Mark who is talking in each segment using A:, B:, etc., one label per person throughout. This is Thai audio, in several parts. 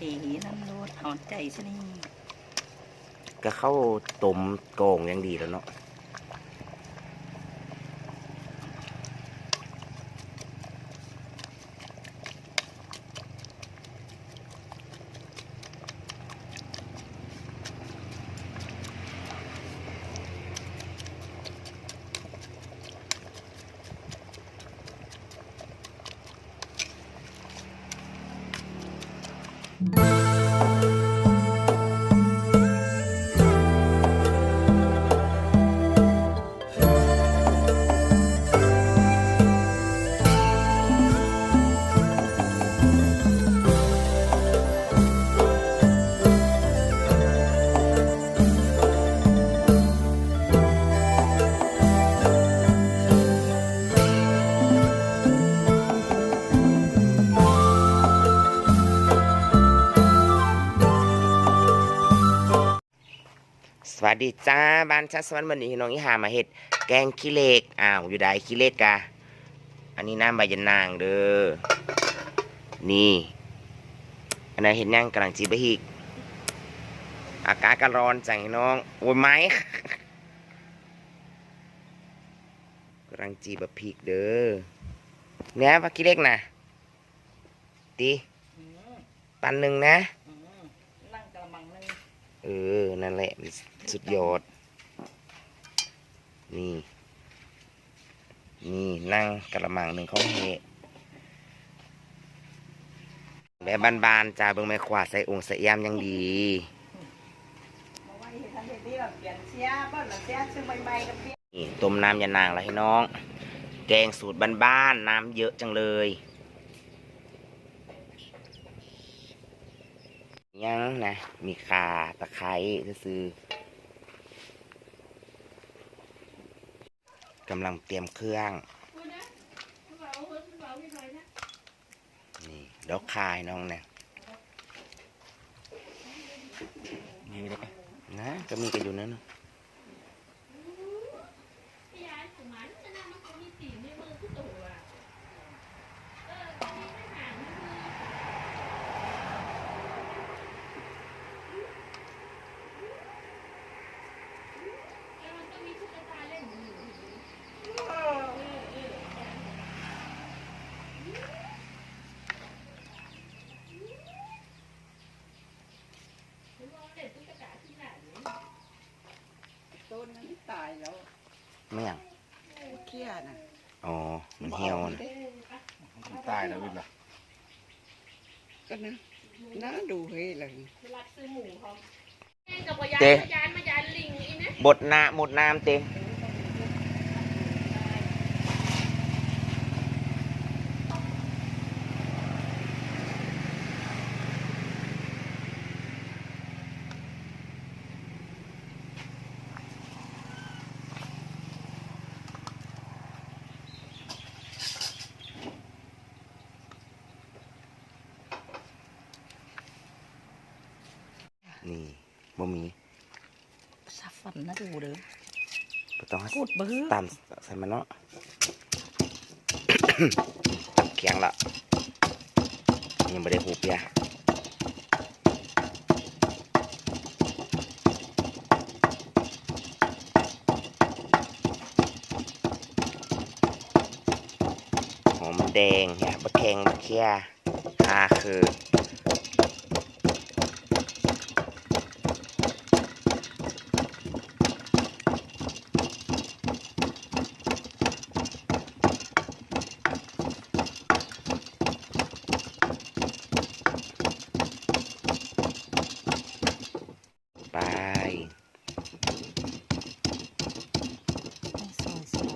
A: อืมเหีน้ำรดหอนใจซะนี่
B: ก็เข้าต้มโกงยังดีแล้วเนาะ สวัสดีจ้าบ้านชัดสวรรค์วันนี้น้องอีหามาเห็ดแกงขี้เหล็กอ้าวอยู่ใดขี้เหล็กกะอันนี้น้ำใบยะนางเด้อนี่อันนั้นเห็นยังกำลังจีบะฮิกอากาศก็ร้อนจังน้องโอ้ยไหมกำลังจีบะพริกเด้อเนี่ยว่าขี้เหล็กนะตี
A: อืม
B: ปันหนึ่งนะ
A: อืมนั่งกระมังนึง
B: เออ นั่นแหละมัน สุดยอด นี่ นี่นั่งกระมังหนึ่งของเฮแบบบานๆจ้าเบิ่งไม้ขวาใส่องค์ใส่ยามยังดี
A: นี่
B: ต้มน้ำยานางแล้วให้น้อง แกงสูตรบ้านๆน้ำเยอะจังเลยยังนะ มีขาตะไคร้ซื้อ กำลังเตรียมเครื่อง นี่ดอกคายน้องเนี่ยนี่เลยนะก็มีกันอยู่นั่นนะ
A: ต้นนั้นตายแล้ว
B: ไม่อย่าง
A: เครียดนะ
B: อ๋อ มันเหี่ยวนะ
C: ตายแล้ววินล่ะ
A: ก็นะน่าดูเฮ้ยเลย
B: เต้
D: ยานมายานลิงอีนะ
B: บดน้ำหมดน้ำเต็มนี่ บ่มี
A: สับฟันนะดูเด้อ
B: บ่ต้องให้
A: พูดเบื้อ
B: ตามใส่มันเนาะเคียงละยังไม่ได้หูเปียหอมแดงเนี่ยบะแขงบะเคียฮาคือ ไป
A: ซอยซอ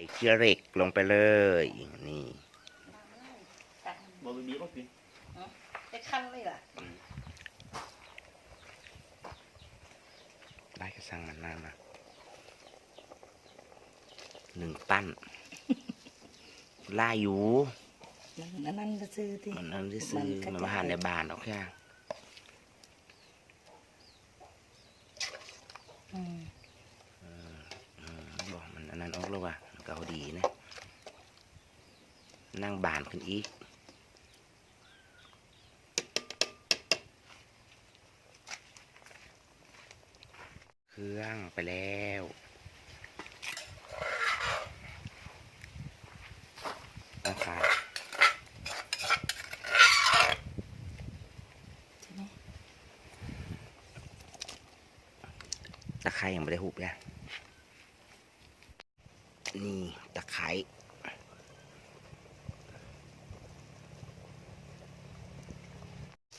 A: ย
B: ใส่เชือเหล็กลงไปเลยนี่
C: บอลบีบ้างสิ
A: จะคันเลยล่ะ
B: ได้กระสังมันนานนะหนึ่งปั้นล่าอยู่
A: นั่นนั่นก็ซื้อที่
B: มันนั่นที่ซื้อมันมาหาในบ้านเอาแค่
A: อืม
B: ดีนะ นั่งบานขึ้นอีก เครื่องไปแล้วนะคะ
A: ใช่ไหม
B: ตะไคร้ยังไม่ได้หุบเลย นี่ตะไคร้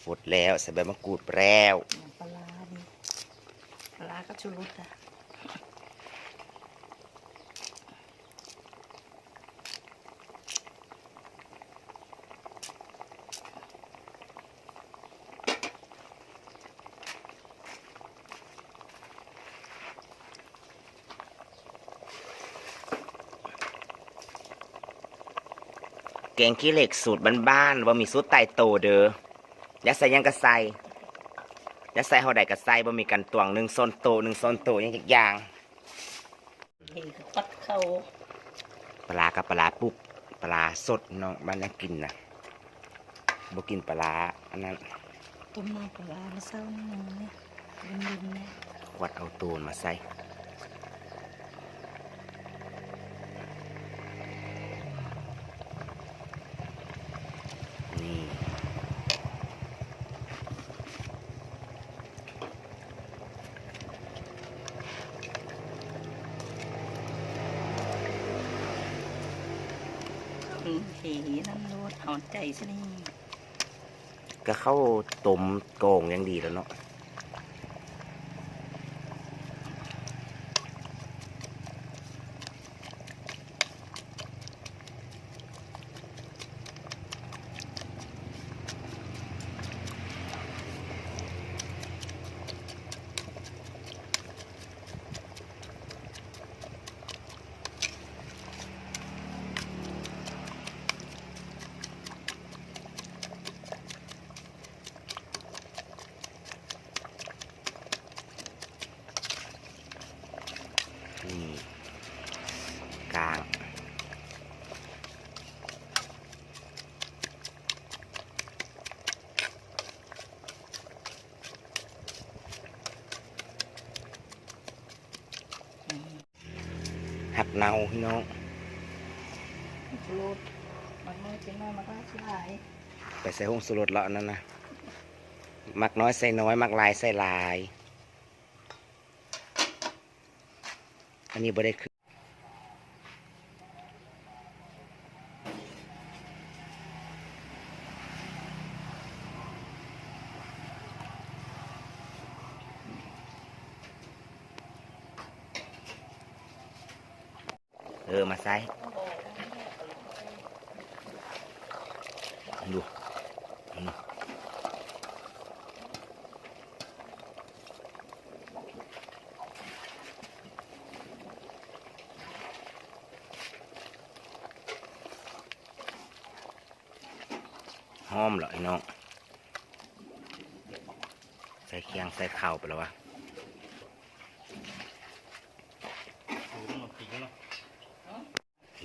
B: ฝดแล้วใส่ใบมะกรูดแล้ว
A: ปลาดิปลาก็ชุรสอะ
B: แกงขี้เหล็กสูตรบ้านๆว่ามีสูตรไต่โตเด้ออยาใส่หยังกระใส่อยาใส่เฮาใดกระใส่บ่มีกันตวงหนึ่งโซนโตหนึ่งโซนโตหยังจักอย่าง
A: เฮ้ยก็ปัดเข้า
B: ปลาร้ากับปลาร้าปุ๊บปลาร้าสดเนาะบ้านยังกินนะบ่กินปลาร้าอันนั้น
A: ต้มน้ำปลาร้ามาเศร้านิดนึงเนี่ยลืมๆนะ
B: ควัดเอาตูนมาใส่
A: เฮน้ำรสหอมใจซะนี่
B: ก็เข้าต้มโกงยังดีแล้วเนาะ เนาพี่น้อง
A: รสมันน้อยเป็นน้อยมันก็ชิหาย
B: ไปใส่ห้องสุรสแล้วอันนั่นนะมักน้อยใส่น้อยมักหลายใส่หลาย อันนี้บ่ได้คือเออ มาใส่ดูหอมเหรอไอ้น้อง ใส่เคียงใส่ข้าวไปแล้ววะ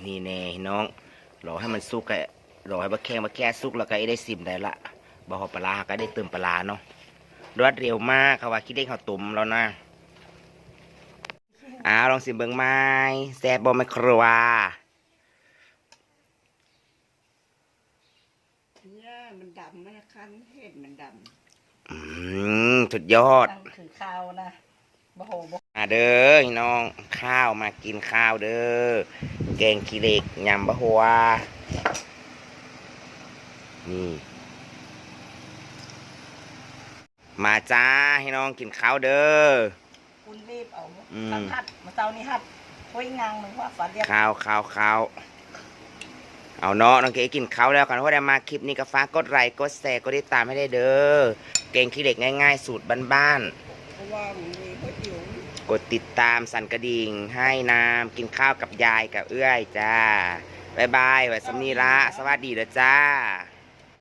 B: นี่แน่น้องรอให้มันสุกไอ้รอให้บะแข้งบะแค่สุกแล้วก็ไอ้ได้สิมได้ละบะหอปลาร้าก็ได้เติมปลาร้าเนาะรวดเร็วมากค่ะว่าคิดได้ข้าวตุ่มแล้วนะอ้าวลองสิเบิ่งไม้แซ่บบอไม่ครัว
A: เนี่ยมันดำมันคันเห็ดมันด
B: อืมสุดยอำด
A: ตั้งคือข้าวนะ บะโหบะ
B: มาเด้อพี่น้องข้าวมากินข้าวเด้อแกงขี้เหล็กยำบะหัวนี่มาจ้าให้น้องกินข้าวเด้อ
A: คุณรีบเอา
B: อืม
A: ตั้งหัดมาเจ้านี่หัดห้วยงางหนึ่งว่าฝันเรียบ
B: ข้าวข้าวข้าวเอาเนาะน้องเก๋กินข้าวแล้วกันเพราะได้มาคลิปนี้ก็ฝากกดไลค์กดแชร์กดติดตามให้ได้เด้อเก่งขี้เหล็กง่าย ๆ สูตรบ้าน
A: เพราะว่ามันมีก๋วยเตี๋ยว
B: ๆ กดติดตามสั่นกระดิ่ง ให้น้ำกินข้าวกับยายกับเอื้อยจ้าบ๊ายบายไว้สำนีละสวัสดีเด้อจ้า